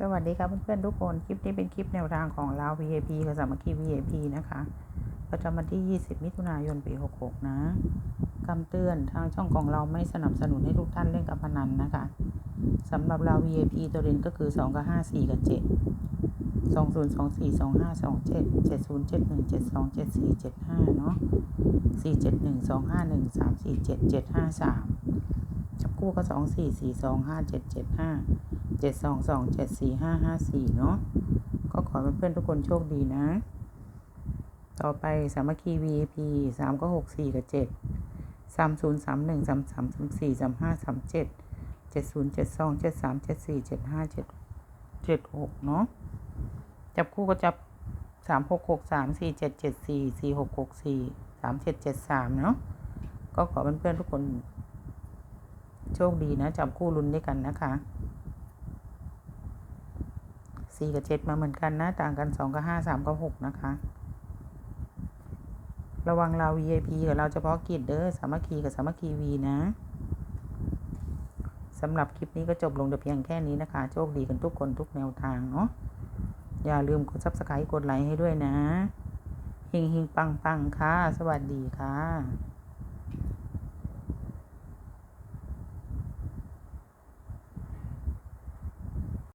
สวัสดีครับเพื่อนๆทุกคน คลิปนี้เป็นคลิปแนวทางของเรา VIP กับสามัคคี VIP นะคะประจำวันที่ 20 มิถุนายน ปี 66 นะคำเตือนทางช่องของเราไม่สนับสนุนให้ทุกท่านเล่นกับพนันนะคะสำหรับเรา VIP ตัวเด่นก็คือ 2 กับ 5 4 กับ 7 2 0 2 4 2 5 2 7 7 0 7 1 7 2 7 4 7 5 เนาะ4 7 1 251 347 753 คู่ก็สองสี่สี่สองห้าเจ็ดเจ็ดห้าเจ็ดสองสองเจ็ดสี่ห้าห้าสี่เนาะก็ขอเพื่อนๆทุกคนโชคดีนะ ต่อไปสามัคคี VIP สามก็หกสี่กับเจ็ดสามศูนย์สามหนึ่งสามสามสามสี่สามห้าสามเจ็ดเจ็ดศูนย์เจ็ดสองเจ็ดสามเจ็ดสี่เจ็ดห้าเจ็ดเจ็ดหกเนาะจับคู่ก็จับสามหกหกสามสี่เจ็ดเจ็ดสี่สี่หกหกสี่สามเจ็ดเจ็ดสามเนาะก็ขอเพื่อนๆทุกคน โชคดีนะจับคู่ลุ้นด้วยกันนะคะสี่กับเจ็ดมาเหมือนกันนะ ต่างกันสองกับห้าสามกับหกนะคะ ระวังเรา VIP กับเราเฉพาะกิจเด้อสามัคคีกับสามัคคีวีนะสำหรับคลิปนี้ก็จบลงแต่เพียงแค่นี้นะคะ โชคดีกันทุกคนทุกแนวทางเนาะอย่าลืมกด subscribe กดไลค์ให้ด้วยนะ หิงหิงปังปังค่ะ สวัสดีค่ะ